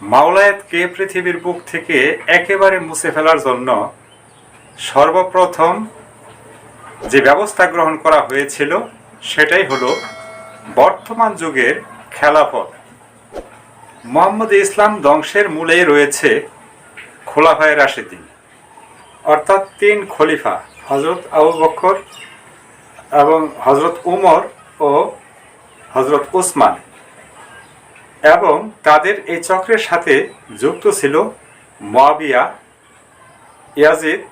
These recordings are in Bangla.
মাওলায়াতকে পৃথিবীর বুক থেকে একেবারে মুছে ফেলার জন্য সর্বপ্রথম যে ব্যবস্থা গ্রহণ করা হয়েছিল, সেটাই হলো বর্তমান যুগের খেলাফত। মোহাম্মদ ইসলাম ধ্বংসের মূলেই রয়েছে খোলাফায় রাশিদিন, অর্থাৎ তিন খলিফা হজরত আবু বক্কর এবং হজরত উমর ও হজরত উসমান। এবং তাদের এই চক্রের সাথে যুক্ত ছিল মোয়াবিয়া, ইয়াজিদ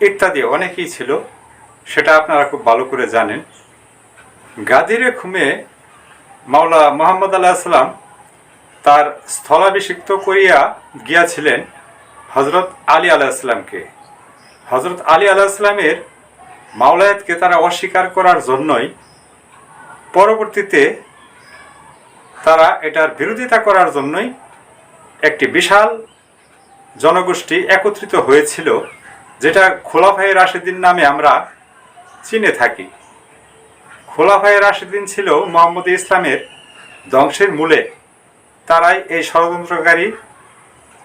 ইত্যাদি অনেকেই ছিল। সেটা আপনারা খুব ভালো করে জানেন। গাদিরে খুমে মাওলা মোহাম্মদ আল্লাহ সাল্লাম তার স্থলাভিষিক্ত করিয়া গিয়াছিলেন হজরত আলী আলাহিসাল্লামকে হজরত আলী আলাহিসাল্লামের মাওলায়াতকে তারা অস্বীকার করার জন্যই পরবর্তীতে তারা এটার বিরোধিতা করার জন্যই একটি বিশাল জনগোষ্ঠী একত্রিত হয়েছিল, যেটা খোলাফাই রাশেদিন নামে আমরা চিনে থাকি। খোলাফাই রাশেদিন ছিল মোহাম্মদ ইসলামের ধ্বংসের মূলে। তারাই এই ষড়যন্ত্রকারী,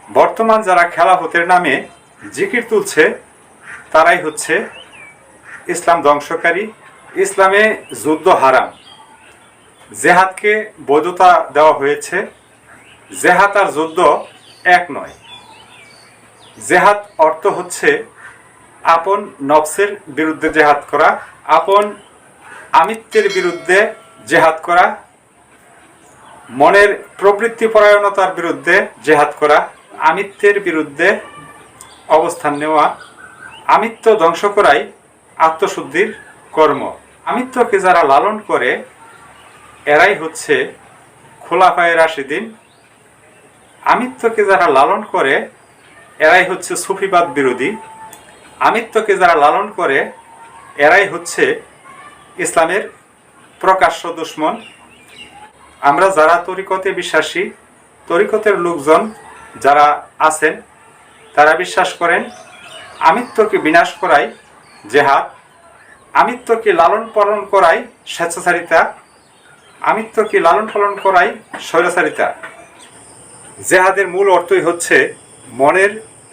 বর্তমান যারা খেলাফতের নামে জিকির তুলছে, তারাই হচ্ছে ইসলাম ধ্বংসকারী, ইসলামে যুদ্ধ হারাম। জেহাদকে বৈধতা দেওয়া হয়েছে। জেহাদ আর যুদ্ধ এক নয়। জেহাদ অর্থ হচ্ছে আপন নফসের বিরুদ্ধে জেহাদ করা, আপন আমিত্বের বিরুদ্ধে জেহাদ করা, মনের প্রবৃত্তি পরায়ণতার বিরুদ্ধে জেহাদ করা, আমিত্বের বিরুদ্ধে অবস্থান নেওয়া, আমিত্ব ধ্বংস করাই আত্মশুদ্ধির কর্ম। আমিত্বকে যারা লালন করে এরাই হচ্ছে খোলাফায় রাশিদিন। আমিত্বকে যারা লালন করে, এরাই হচ্ছে সুফিবাদ বিরোধী। আমিত্বকে যারা লালন করে, এরাই হচ্ছে ইসলামের প্রকাশ্য দুশ্মন। আমরা যারা তরিকতে বিশ্বাসী, তরিকতের লোকজন যারা আছেন, তারা বিশ্বাস করেন, আমিত্বকে বিনাশ করাই জেহাদ, আমিত্বকে লালন পালন করাই স্বেচ্ছাচারিতা আমিত্বকে লালন পালন করাই স্বৈরাচারিতা। জেহাদের মূল অর্থই হচ্ছে মনের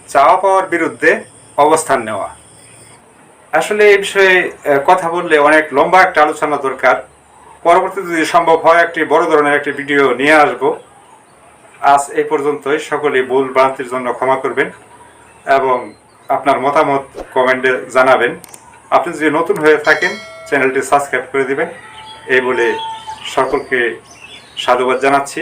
চাওয়া পাওয়ার বিরুদ্ধে অবস্থান নেওয়া। আসলে এই বিষয়ে কথা বললে অনেক লম্বা একটা আলোচনা দরকার। পরবর্তীতে যদি সম্ভব হয়, একটি বড় ধরনের একটি ভিডিও নিয়ে আসব। আজ এই পর্যন্তই। সকলেই ভুল ভ্রান্তির জন্য ক্ষমা করবেন এবং আপনার মতামত কমেন্টে জানাবেন। আপনি যদি নতুন হয়ে থাকেন, চ্যানেলটি সাবস্ক্রাইব করে দিবেন। এই বলে সকলকে সাধুবাদ জানাচ্ছি।